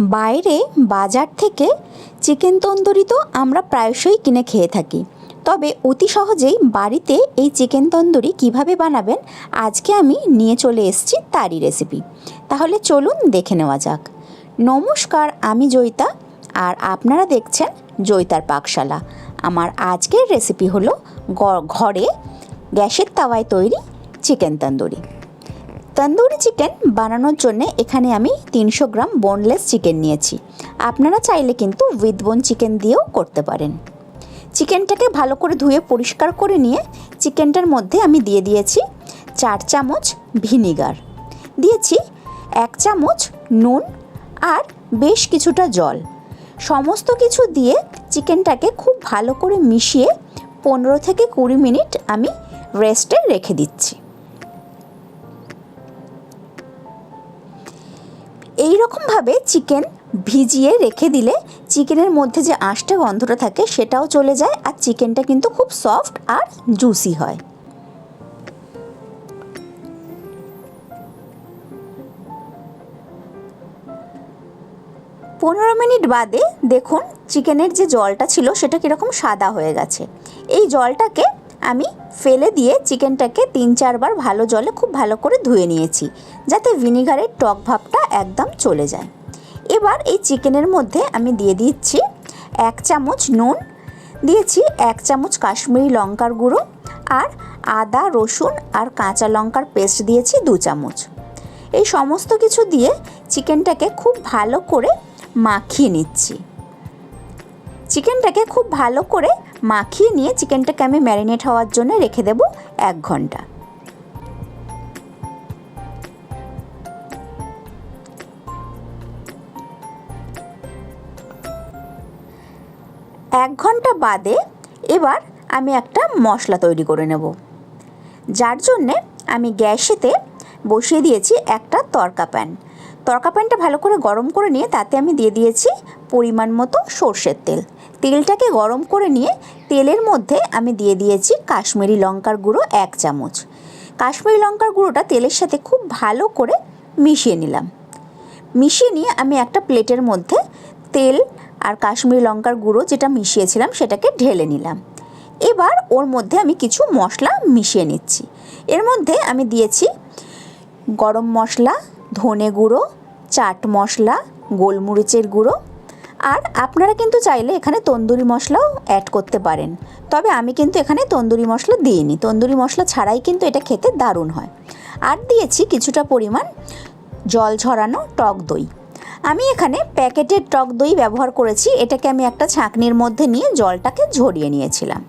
বাইরে বাজার থেকে চিকেন তন্দুরি তো আমরা প্রায়শই কিনে খেয়ে থাকি। তবে অতি সহজেই বাড়িতে এই চিকেন তন্দুরি কীভাবে বানাবেন, আজকে আমি নিয়ে চলে এসেছি তারই রেসিপি তাহলে চলুন দেখে নেওয়া যাক। নমস্কার, আমি জয়িতা, আর আপনারা দেখছেন জয়িতার পাকশালা। আমার আজকের রেসিপি হলো ঘরে গ্যাসের তাওয়ায় তৈরি চিকেন তন্দুরি। তন্দুরি চিকেন বানানোর জন্য এখানে আমি তিনশো গ্রাম বোনলেস চিকেন নিয়েছি। আপনারা চাইলে কিন্তু উইথ বোন চিকেন দিয়েও করতে পারেন। চিকেনটাকে ভালো করে ধুয়ে পরিষ্কার করে নিয়ে চিকেনটার মধ্যে আমি দিয়ে দিয়েছি চার চামচ ভিনিগার দিয়েছি এক চামচ নুন আর বেশ কিছুটা জল। সমস্ত কিছু দিয়ে চিকেনটাকে খুব ভালো করে মিশিয়ে পনেরো থেকে কুড়ি মিনিট আমি রেস্টে রেখে দিচ্ছি। এই রকমভাবে চিকেন ভিজিয়ে রেখে দিলে চিকেনের মধ্যে যে আঁশটা গন্ধটা থাকে সেটাও চলে যায় আর চিকেনটা কিন্তু খুব সফট আর জুসি হয়। পনেরো মিনিট বাদে দেখুন চিকেনের যে জলটা ছিল সেটা কীরকম সাদা হয়ে গেছে। এই জলটাকে আমি ফেলে দিয়ে চিকেনটাকে তিন চারবার ভালো জলে খুব ভালো করে ধুয়ে নিয়েছি, যাতে ভিনিগারের টক ভাবটা একদম চলে যায়। এবার এই চিকেনের মধ্যে আমি দিয়ে দিচ্ছি এক চামচ নুন, দিয়েছি এক চামচ কাশ্মীরি লঙ্কার গুঁড়ো আর আদা, রসুন আর কাঁচা লঙ্কার পেস্ট দিয়েছি দু চামচ। এই সমস্ত কিছু দিয়ে চিকেনটাকে খুব ভালো করে মাখিয়ে নিচ্ছি। চিকেনটাকে খুব ভালো করে মাখিয়ে নিয়ে চিকেনটাকে আমি ম্যারিনেট হওয়ার জন্য রেখে দেব এক ঘণ্টা। এক ঘণ্টা বাদে এবার আমি একটা মশলা তৈরি করে নেব। যার জন্যে আমি গ্যাসেতে বসিয়ে দিয়েছি একটা তরকা প্যান। তরকা প্যানটা ভালো করে গরম করে নিয়ে তাতে আমি দিয়ে দিয়েছি পরিমাণ মতো সর্ষের তেল। তেলটাকে গরম করে নিয়ে তেলের মধ্যে আমি দিয়ে দিয়েছি কাশ্মীরি লঙ্কার গুঁড়ো এক চামচ। কাশ্মীরি লঙ্কার গুঁড়োটা তেলের সাথে খুব ভালো করে মিশিয়ে নিলাম। মিশিয়ে নিয়ে আমি একটা প্লেটের মধ্যে তেল আর কাশ্মীরি লঙ্কার গুঁড়ো যেটা মিশিয়েছিলাম সেটাকে ঢেলে নিলাম। এবার ওর মধ্যে আমি কিছু মশলা মিশিয়ে নিচ্ছি। এর মধ্যে আমি দিয়েছি গরম মশলা ধনে গুঁড়ো, চাট মশলা, গোলমরিচের গুঁড়ো। আর আপনারা কিন্তু চাইলে এখানে তন্দুরি মশলাও অ্যাড করতে পারেন। তবে আমি কিন্তু এখানে তন্দুরি মশলা দিইনি। তন্দুরি মশলা ছাড়াই কিন্তু এটা খেতে দারুণ হয়। আর দিয়েছি কিছুটা পরিমাণ জল ঝরানো টক দই। আমি এখানে প্যাকেটের টক দই ব্যবহার করেছি। এটাকে আমি একটা ছাঁকনির মধ্যে নিয়ে জলটাকে ঝরিয়ে নিয়েছিলাম।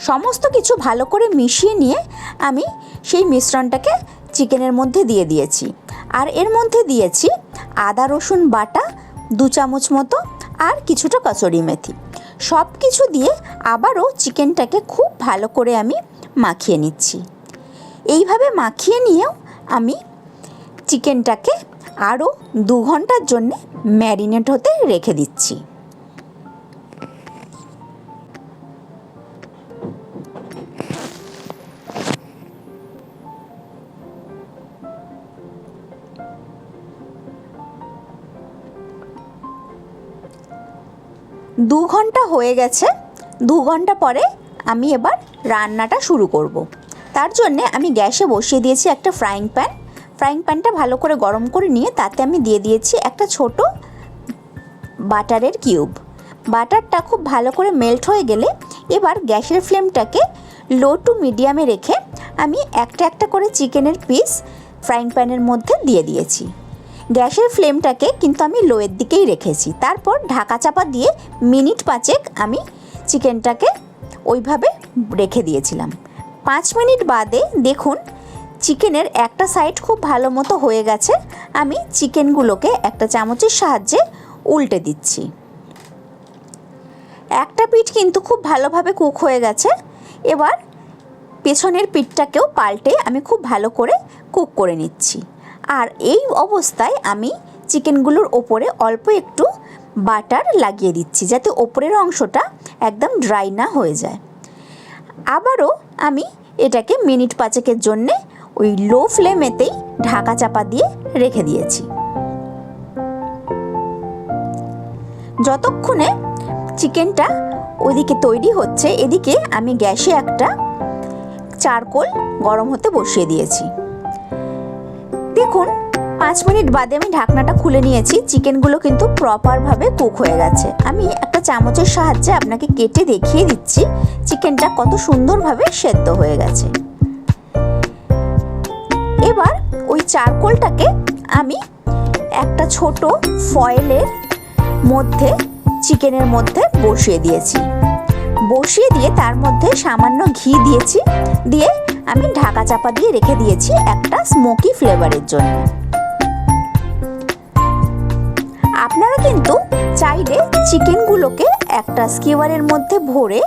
সমস্ত কিছু ভালো করে মিশিয়ে নিয়ে আমি সেই মিশ্রণটাকে চিকেনের মধ্যে দিয়ে দিয়েছি। আর এর মধ্যে দিয়েছি আদা, রসুন বাটা, দু চামচ মতো আর কিছুটা কচুরি মেথি। সব কিছু দিয়ে আবারও চিকেনটাকে খুব ভালো করে আমি মাখিয়ে নিচ্ছি। এইভাবে মাখিয়ে নিয়েও আমি চিকেনটাকে আরও দু ঘণ্টার জন্যে ম্যারিনেট হতে রেখে দিচ্ছি। দু ঘণ্টা হয়ে গেছে। দু ঘণ্টা পরে আমি এবার রান্নাটা শুরু করব। তার জন্যে আমি গ্যাসে বসিয়ে দিয়েছি একটা ফ্রাইং প্যান ফ্রাইং প্যানটা ভালো করে গরম করে নিয়ে তাতে আমি দিয়ে দিয়েছি একটা ছোট বাটারের কিউব। বাটারটা খুব ভালো করে মেল্ট হয়ে গেলে এবার গ্যাসের ফ্লেমটাকে লো টু মিডিয়ামে রেখে আমি একটা একটা করে চিকেনের পিস ফ্রাইং প্যানের মধ্যে দিয়ে দিয়েছি। গ্যাসের ফ্লেমটাকে কিন্তু আমি লোয়ের দিকেই রেখেছি। তারপর ঢাকা চাপা দিয়ে মিনিট পাঁচেক আমি চিকেনটাকে ওইভাবে রেখে দিয়েছিলাম। পাঁচ মিনিট বাদে দেখুন, চিকেনের একটা সাইড খুব ভালো মতো হয়ে গেছে। আমি চিকেনগুলোকে একটা চামচের সাহায্যে উল্টে দিচ্ছি। একটা পিঠ কিন্তু খুব ভালোভাবে কুক হয়ে গেছে। এবার পেছনের পিঠটাকেও পাল্টে আমি খুব ভালো করে কুক করে নিচ্ছি। আর এই অবস্থায় আমি চিকেনগুলোর ওপরে অল্প একটু বাটার লাগিয়ে দিচ্ছি যাতে ওপরের অংশটা একদম ড্রাই না হয়ে যায়। আবারও আমি এটাকে মিনিট পাঁচেকের জন্যে ওই লো ফ্লেমেতেই ঢাকা চাপা দিয়ে রেখে দিয়েছি। যতক্ষণে চিকেনটা ওইদিকে তৈরি হচ্ছে, এদিকে আমি গ্যাসে একটা চারকোল গরম হতে বসিয়ে দিয়েছি। দেখুন, পাঁচ মিনিট বাদে আমি ঢাকনাটা খুলে নিয়েছি, চিকেনগুলো কিন্তু প্রপারভাবে কুক হয়ে গেছে। আমি একটা চামচের সাহায্যে আপনাকে কেটে দেখিয়ে দিচ্ছি, চিকেনটা কত সুন্দরভাবে সেদ্ধ হয়ে গেছে। এবার ওই চারকোলটাকে আমি একটা ছোট ফয়েলের মধ্যে, চিকেনের মধ্যে বসিয়ে দিয়েছি। বসিয়ে দিয়ে তার মধ্যে সামান্য ঘি দিয়েছি, দিয়ে আমি ঢাকা চাপা দিয়ে রেখে দিয়েছি একটা স্মোকি ফ্লেভারের জন্য। আপনারা কিন্তু চাইলে চিকেনগুলোকে একটা স্কিওয়ারের মধ্যে ভরে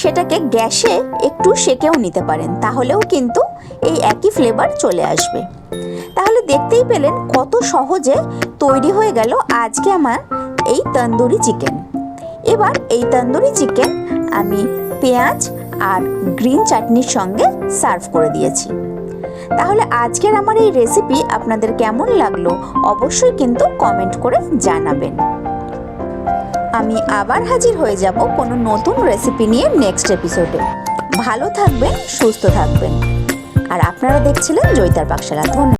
সেটাকে গ্যাসে একটু সেকেও নিতে পারেন, তাহলেও কিন্তু এই একই ফ্লেভার চলে আসবে। তাহলে দেখতেই পেলেন কত সহজে তৈরি হয়ে গেল আজকে আমার এই তন্দুরি চিকেন। এবার এই তন্দুরি চিকেন আমি পেঁয়াজ আর গ্রিন চাটনির সঙ্গে সার্ভ করে দিয়েছি। তাহলে আজকের আমার এই রেসিপি আপনাদের কেমন লাগল অবশ্যই কিন্তু কমেন্ট করে জানাবেন। আমি আবার হাজির হয়ে যাব কোনো নতুন রেসিপি নিয়ে নেক্সট এপিসোডে ভালো থাকবেন, সুস্থ থাকবেন। আর আপনারা দেখছিলেন জয়িতার পাকশালা ধন্যবাদ।